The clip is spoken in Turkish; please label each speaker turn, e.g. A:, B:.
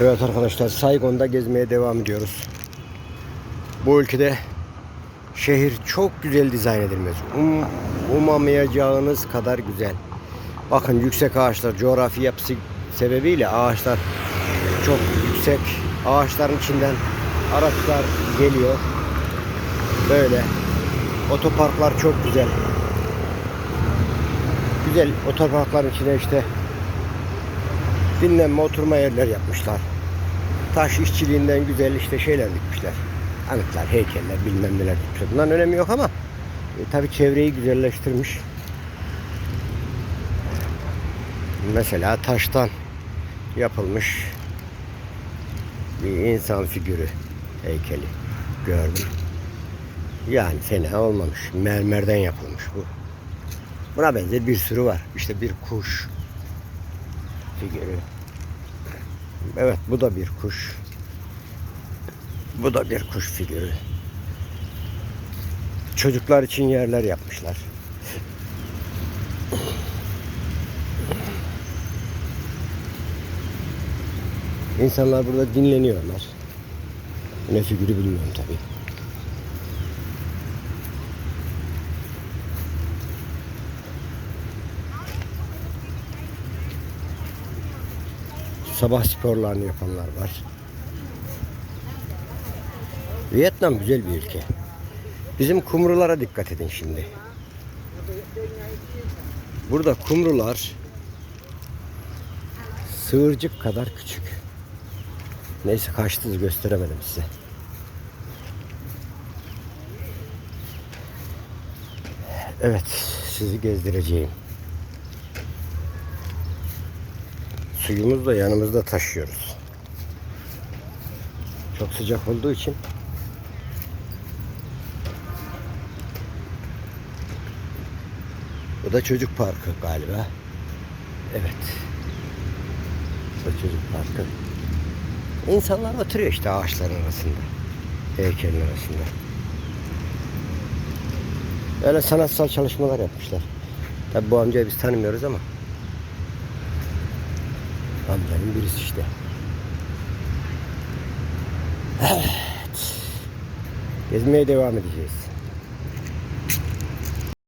A: Evet arkadaşlar Saigon'da gezmeye devam ediyoruz. Bu ülkede şehir çok güzel dizayn edilmez. Um, umamayacağınız kadar güzel. Bakın yüksek ağaçlar, coğrafi yapısı sebebiyle ağaçlar çok yüksek. Ağaçların içinden araçlar geliyor. Böyle. Otoparklar çok güzel. Güzel otoparkların içine işte dinlenme oturma yerler yapmışlar. Taş işçiliğinden güzel işte şeyler dikmişler. Anıtlar, heykeller bilmem neler dikmişler. Bunların önemi yok ama e, tabi çevreyi güzelleştirmiş. Mesela taştan yapılmış bir insan figürü heykeli gördüm. Yani fena olmamış. Mermerden yapılmış bu. Buna benzer bir sürü var. İşte bir kuş figürü. Evet bu da bir kuş. Bu da bir kuş figürü. Çocuklar için yerler yapmışlar. İnsanlar burada dinleniyorlar. Ne figürü bilmiyorum tabii. Sabah sporlarını yapanlar var. Vietnam güzel bir ülke. Bizim kumrulara dikkat edin şimdi. Burada kumrular sığırcık kadar küçük. Neyse kaçtınız gösteremedim size. Evet sizi gezdireceğim. Suyumuzu da yanımızda taşıyoruz. Çok sıcak olduğu için Bu da çocuk parkı galiba. Evet. Bu da çocuk parkı. İnsanlar oturuyor işte ağaçların arasında. Heykelin arasında. Öyle sanatsal çalışmalar yapmışlar. Tabi bu amcayı biz tanımıyoruz ama. Amcanın birisi işte. Evet. Gezmeye devam edeceğiz.